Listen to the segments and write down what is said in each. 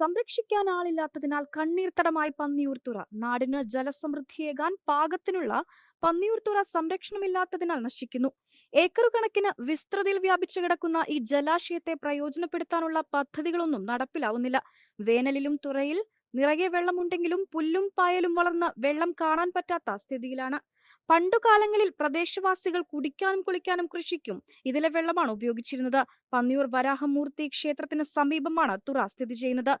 സംരക്ഷിക്കാൻ ആളില്ലാത്തതിനാൽ കണ്ണീർത്തടമായി പന്നിയൂർത്തുറ. നാടിന് ജലസമൃദ്ധിയേകാൻ പാകത്തിനുള്ള പന്നിയൂർത്തുറ സംരക്ഷണമില്ലാത്തതിനാൽ നശിക്കുന്നു. ഏക്കർ കണക്കിന് വിസ്തൃതിയിൽ വ്യാപിച്ചു കിടക്കുന്ന ഈ ജലാശയത്തെ പ്രയോജനപ്പെടുത്താനുള്ള പദ്ധതികളൊന്നും നടപ്പിലാവുന്നില്ല. വേനലിലും തുറയിൽ നിറയെ വെള്ളമുണ്ടെങ്കിലും പുല്ലും പായലും വളർന്ന് വെള്ളം കാണാൻ പറ്റാത്ത സ്ഥിതിയിലാണ്. പണ്ടുകാലങ്ങളിൽ പ്രദേശവാസികൾ കുടിക്കാനും കുളിക്കാനും കൃഷിക്കും ഇതിലെ വെള്ളമാണ് ഉപയോഗിച്ചിരുന്നത്. പന്നിയൂർ വരാഹമൂർത്തി ക്ഷേത്രത്തിന് സമീപമാണ് തുറ സ്ഥിതി ചെയ്യുന്നത്.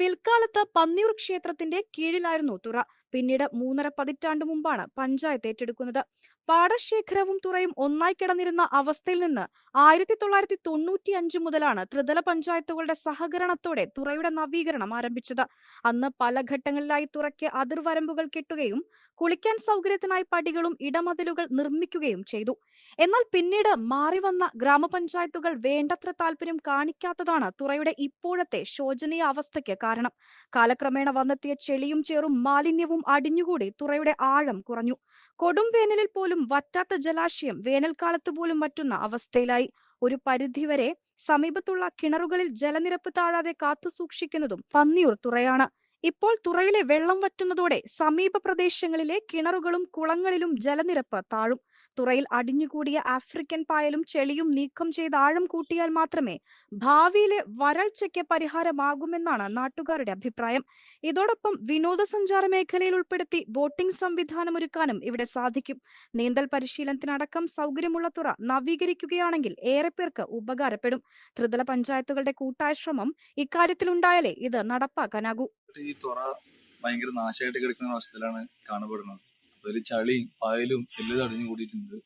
പിൽക്കാലത്ത് പന്നിയൂർ ക്ഷേത്രത്തിന്റെ കീഴിലായിരുന്നു തുറ. പിന്നീട് മൂന്നര പതിറ്റാണ്ട് മുമ്പാണ് പഞ്ചായത്ത് ഏറ്റെടുക്കുന്നത്. പാടശേഖരവും തുറയും ഒന്നായി കിടന്നിരുന്ന അവസ്ഥയിൽ നിന്ന് ആയിരത്തി തൊള്ളായിരത്തി തൊണ്ണൂറ്റി അഞ്ച് മുതലാണ് ത്രിതല പഞ്ചായത്തുകളുടെ സഹകരണത്തോടെ തുറയുടെ നവീകരണം ആരംഭിച്ചത്. അന്ന് പല ഘട്ടങ്ങളിലായി തുറയ്ക്ക് അതിർവരമ്പുകൾ കെട്ടുകയും കുളിക്കാൻ സൗകര്യത്തിനായി പടികളും ഇടമതിലുകൾ നിർമ്മിക്കുകയും ചെയ്തു. എന്നാൽ പിന്നീട് മാറി വന്ന ഗ്രാമപഞ്ചായത്തുകൾ വേണ്ടത്ര താല്പര്യം കാണിക്കാത്തതാണ് തുറയുടെ ഇപ്പോഴത്തെ ശോചനീയ അവസ്ഥയ്ക്ക് കാരണം. കാലക്രമേണ വന്നെത്തിയ ചെളിയും ചേറും മാലിന്യവും അടിഞ്ഞുകൂടി തുറയുടെ ആഴം കുറഞ്ഞു. കൊടും വേനലിൽ പോലും വറ്റാത്ത ജലാശയം വേനൽക്കാലത്ത് പോലും വറ്റുന്ന അവസ്ഥയിലായി. ഒരു പരിധിവരെ സമീപത്തുള്ള കിണറുകളിൽ ജലനിരപ്പ് താഴാതെ കാത്തുസൂക്ഷിക്കുന്നതും പന്നിയൂർ തുറയാണ്. ഇപ്പോൾ തുറയിലെ വെള്ളം വറ്റുന്നതോടെ സമീപ പ്രദേശങ്ങളിലെ കിണറുകളും കുളങ്ങളിലും ജലനിരപ്പ് താഴും. തുറയിൽ അടിഞ്ഞുകൂടിയ ആഫ്രിക്കൻ പായലും ചെളിയും നീക്കം ചെയ്ത് ആഴം കൂട്ടിയാൽ മാത്രമേ ഭാവിയിലെ വരൾച്ചയ്ക്ക് പരിഹാരമാകുമെന്നാണ് നാട്ടുകാരുടെ അഭിപ്രായം. ഇതോടൊപ്പം വിനോദസഞ്ചാര മേഖലയിൽ ഉൾപ്പെടുത്തി ബോട്ടിംഗ് സംവിധാനം ഒരുക്കാനും ഇവിടെ സാധിക്കും. നീന്തൽ പരിശീലനത്തിനടക്കം സൗകര്യമുള്ള തുറ നവീകരിക്കുകയാണെങ്കിൽ ഏറെ പേർക്ക് ഉപകാരപ്പെടും. ത്രിതല പഞ്ചായത്തുകളുടെ കൂട്ടായ ശ്രമം ഇക്കാര്യത്തിലുണ്ടായാലേ ഇത് നടപ്പാക്കാനാകൂ. ഈ തുറ ഭയങ്കര നാശമായിട്ട് കിടക്കുന്ന അവസ്ഥയിലാണ് കാണപ്പെടുന്നത്. അതിൽ ചളിയും പായലും എല്ലാം അടിഞ്ഞു കൂടിയിട്ടുണ്ട്.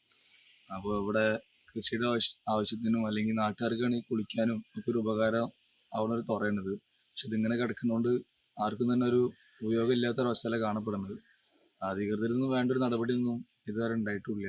അപ്പോൾ ഇവിടെ കൃഷിയുടെ ആവശ്യ ആവശ്യത്തിനും അല്ലെങ്കിൽ നാട്ടുകാർക്കാണെങ്കിൽ കുളിക്കാനും ഒക്കെ ഒരു ഉപകാരം അവിടെ ഒരു തുറയുന്നത് പക്ഷെ ഇതിങ്ങനെ കിടക്കുന്നതുകൊണ്ട് ആർക്കും തന്നെ ഒരു ഉപയോഗമില്ലാത്ത ഒരവസ്ഥയിലാണ് കാണപ്പെടുന്നത്. അധികൃതരിൽ നിന്നും വേണ്ട ഒരു നടപടിയൊന്നും ഇതുവരെ ഉണ്ടായിട്ടില്ല.